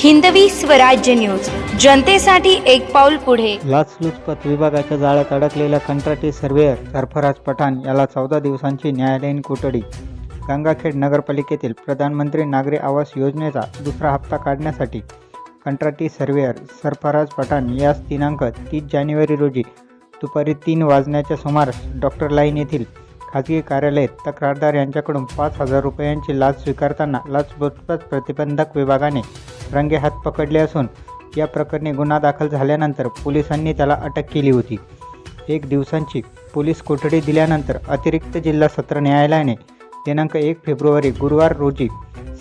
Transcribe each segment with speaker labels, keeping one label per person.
Speaker 1: Hindavi Swarajya news. जनतेसाठी एक पाऊल पुढे.
Speaker 2: लाचलुचपत विभागाच्या जाळ्यात अडकलेल्या कंत्राटी सर्वेअर सरफराज पठाण याला चौदा दिवसांची न्यायालयीन कोठडी. गंगाखेड नगरपालिकेतील प्रधानमंत्री नागरी आवास योजनेचा दुसरा हप्ता काढण्यासाठी कंत्राटी सर्वेअर सरफराज पठाण यास दिनांक तीस जानेवारी रोजी दुपारी तीन वाजण्याच्या सुमारास डॉक्टर लाईन येथील खाजगी कार्यालयात तक्रारदार यांच्याकडून पाच हजार रुपयांची लाच स्वीकारताना लाचलुचपत प्रतिबंधक विभागाने रंगेहात पकडले असून या प्रकरणी गुन्हा दाखल झाल्यानंतर पोलिसांनी त्याला अटक केली होती. एक दिवसांची पोलीस कोठडी दिल्यानंतर अतिरिक्त जिल्हा सत्र न्यायालयाने दिनांक एक फेब्रुवारी गुरुवार रोजी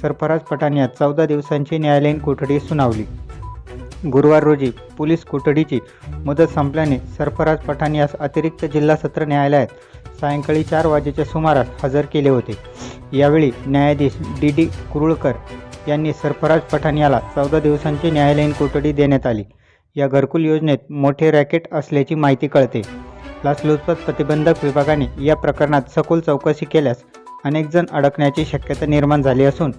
Speaker 2: सरफराज पठाण या चौदा दिवसांची न्यायालयीन कोठडी सुनावली. गुरुवार रोजी पोलीस कोठडीची मुदत संपल्याने सरफराज पठाण यास अतिरिक्त जिल्हा सत्र न्यायालयात सायंकाळी चार वाजेच्या सुमारास हजर केले होते. यावेळी न्यायाधीश डी. डी. कुरुळकर यांनी सरफराज पठाण याला चौदा दिवसांची न्यायालयीन कोठडी देण्यात आली. या घरकुल योजनेत मोठे रॅकेट असल्याची माहिती कळते. लाचलुचपत प्रतिबंधक विभागाने या प्रकरणात सखोल चौकशी केल्यास अनेक जण अडकण्याची शक्यता निर्माण झाली असून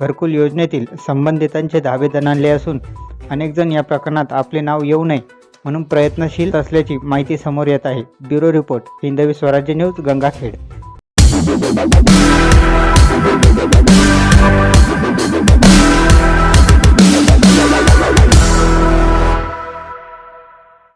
Speaker 2: घरकुल योजनेतील संबंधितांचे धाबे दणाणले असून अनेक जण या प्रकरणात आपले नाव येऊ नये म्हणून प्रयत्नशील असल्याची माहिती समोर येत आहे. Bureau report Hindavi Swarajya news Gangakhed.